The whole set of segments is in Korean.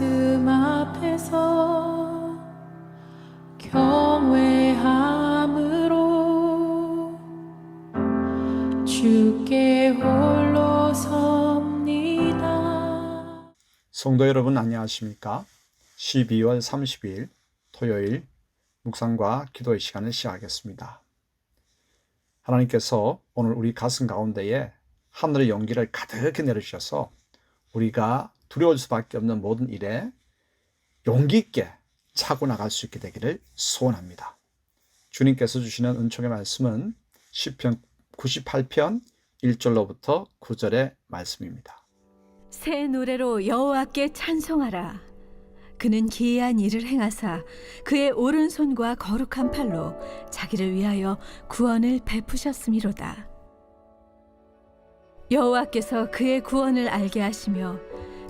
말씀 앞에서 경외함으로 주께 홀로 섭니다. 성도 여러분 안녕하십니까? 12월 30일 토요일 묵상과 기도의 시간을 시작하겠습니다. 하나님께서 오늘 우리 가슴 가운데에 하늘의 용기를 가득히 내려주셔서 우리가 두려울 수밖에 없는 모든 일에 용기 있게 차고 나갈 수 있게 되기를 소원합니다. 주님께서 주시는 은총의 말씀은 시편 98편 1절로부터 9절의 말씀입니다. 새 노래로 여호와께 찬송하라. 그는 기이한 일을 행하사 그의 오른손과 거룩한 팔로 자기를 위하여 구원을 베푸셨음이로다. 여호와께서 그의 구원을 알게 하시며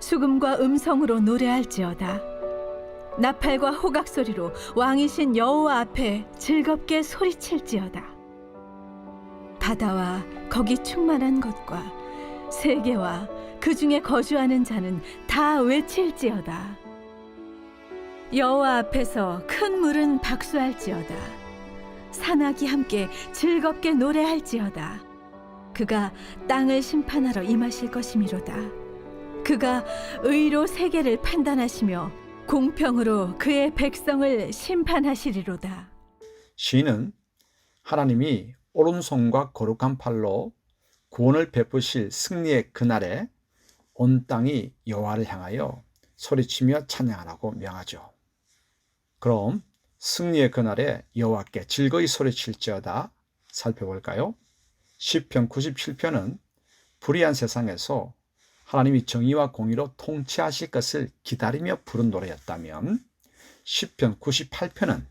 수금과 음성으로 노래할지어다. 나팔과 호각 소리로 왕이신 여호와 앞에 즐겁게 소리칠지어다. 바다와 거기 충만한 것과 세계와 그 중에 거주하는 자는 다 외칠지어다. 여호와 앞에서 큰 물은 박수할지어다. 산악이 함께 즐겁게 노래할지어다. 그가 땅을 심판하러 임하실 것이미로다. 그가 의로 세계를 판단하시며 공평으로 그의 백성을 심판하시리로다. 시인은 하나님이 오른손과 거룩한 팔로 구원을 베푸실 승리의 그날에 온 땅이 여호와를 향하여 소리치며 찬양하라고 명하죠. 그럼 승리의 그날에 여호와께 즐거이 소리칠지어다 살펴볼까요? 시편 97편은 불의한 세상에서 하나님이 정의와 공의로 통치하실 것을 기다리며 부른 노래였다면 시편 98편은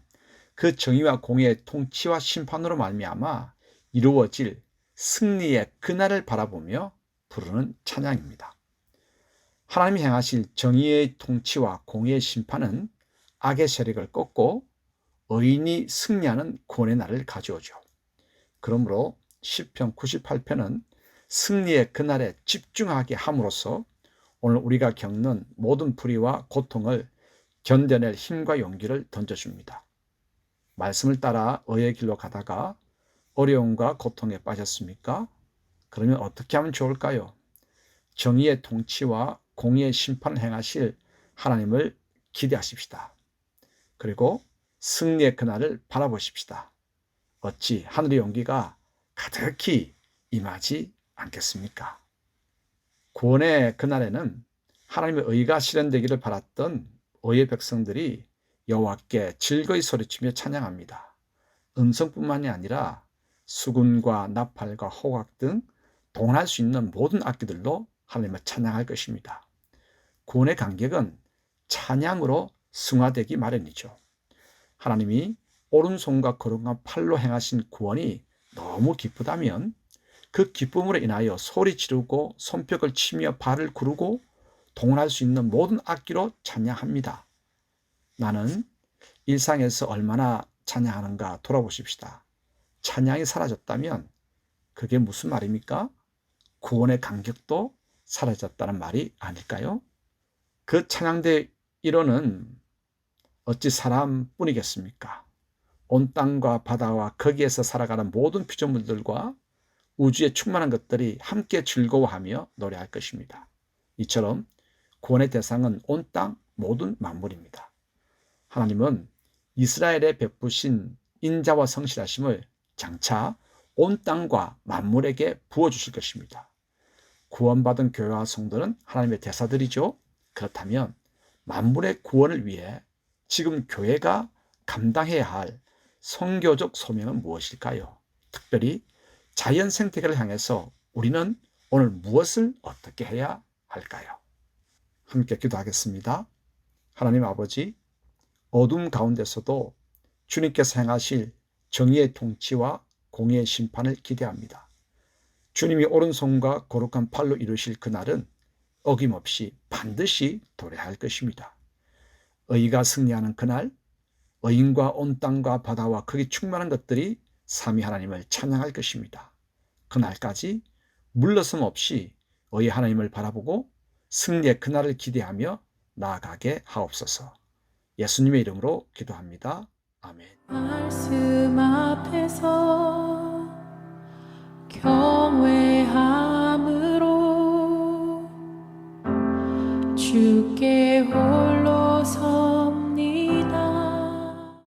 그 정의와 공의의 통치와 심판으로 말미암아 이루어질 승리의 그날을 바라보며 부르는 찬양입니다. 하나님이 행하실 정의의 통치와 공의의 심판은 악의 세력을 꺾고 의인이 승리하는 구원의 날을 가져오죠. 그러므로 시편 98편은 승리의 그날에 집중하게 함으로써 오늘 우리가 겪는 모든 불의와 고통을 견뎌낼 힘과 용기를 던져줍니다. 말씀을 따라 의의 길로 가다가 어려움과 고통에 빠졌습니까? 그러면 어떻게 하면 좋을까요? 정의의 통치와 공의의 심판을 행하실 하나님을 기대하십시다. 그리고 승리의 그날을 바라보십시다. 어찌 하늘의 용기가 가득히 임하지 않겠습니까? 구원의 그날에는 하나님의 의가 실현되기를 바랐던 의의 백성들이 여호와께 즐거이 소리치며 찬양합니다. 음성뿐만이 아니라 수군과 나팔과 호각 등 동원할 수 있는 모든 악기들로 하나님을 찬양할 것입니다. 구원의 간격은 찬양으로 승화되기 마련이죠. 하나님이 오른손과 거룩한 팔로 행하신 구원이 너무 기쁘다면 그 기쁨으로 인하여 소리 지르고 손뼉을 치며 발을 구르고 동원할 수 있는 모든 악기로 찬양합니다. 나는 일상에서 얼마나 찬양하는가 돌아보십시다. 찬양이 사라졌다면 그게 무슨 말입니까? 구원의 간격도 사라졌다는 말이 아닐까요? 그 찬양대 일원은 어찌 사람뿐이겠습니까? 온 땅과 바다와 거기에서 살아가는 모든 피조물들과 우주에 충만한 것들이 함께 즐거워하며 노래할 것입니다. 이처럼 구원의 대상은 온 땅 모든 만물입니다. 하나님은 이스라엘에 베푸신 인자와 성실하심을 장차 온 땅과 만물에게 부어주실 것입니다. 구원받은 교회와 성도는 하나님의 대사들이죠. 그렇다면 만물의 구원을 위해 지금 교회가 감당해야 할 성교적 소명은 무엇일까요? 특별히 자연 생태계를 향해서 우리는 오늘 무엇을 어떻게 해야 할까요? 함께 기도하겠습니다. 하나님 아버지, 어둠 가운데서도 주님께서 행하실 정의의 통치와 공의의 심판을 기대합니다. 주님이 오른손과 거룩한 팔로 이루실 그날은 어김없이 반드시 도래할 것입니다. 의가 승리하는 그날, 의인과 온 땅과 바다와 거기 충만한 것들이 삼위 하나님을 찬양할 것입니다. 그날까지 물러섬 없이 의의 하나님을 바라보고 승리의 그날을 기대하며 나아가게 하옵소서. 예수님의 이름으로 기도합니다. 아멘.